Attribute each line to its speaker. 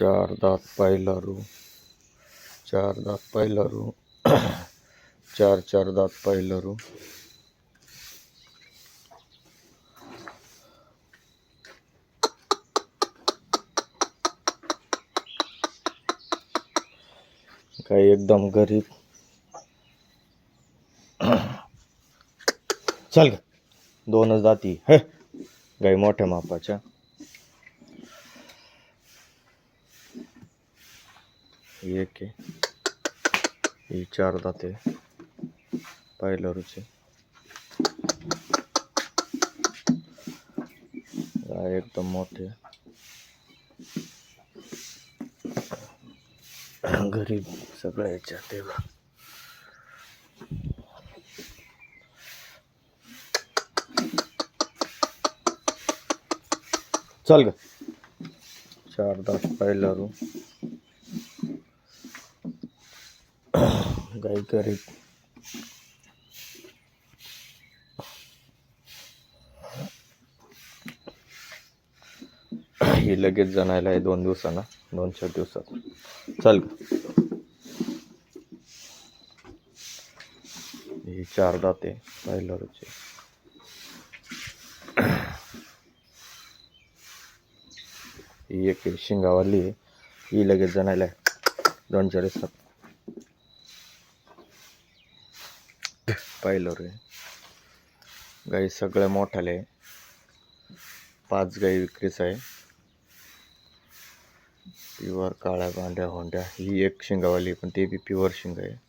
Speaker 1: चार दात पायलारू चार दात पायलारू चार चार दात पायलारू काही एकदम गरीब. चल दोनच दाती. हे. गाई मोठ्या मापाच्या. ही एक आहे. ही चार दाते पायलरूचे एकदम मोठे. घरी सगळ्या याच्या तेव्हा चाल चल ग. चार दात पायलरू गाई गरीब ही लगेच जणायला आहे दोन दिवसानं दोन चार दिवसात. चल ही चार दाते पायलरूचे ही एक शिंगावाली आहे. ही लगेच जणायला आहे. दोन चार दिवसात. पाहिलं रे. गाई सगळ्या मोठाले आहे. पाच गाई विक्रीच आहे. प्युअर काळ्या बांड्या होंड्या. ही एक शिंगावाली पण ते बी प्युअर शिंग आहे.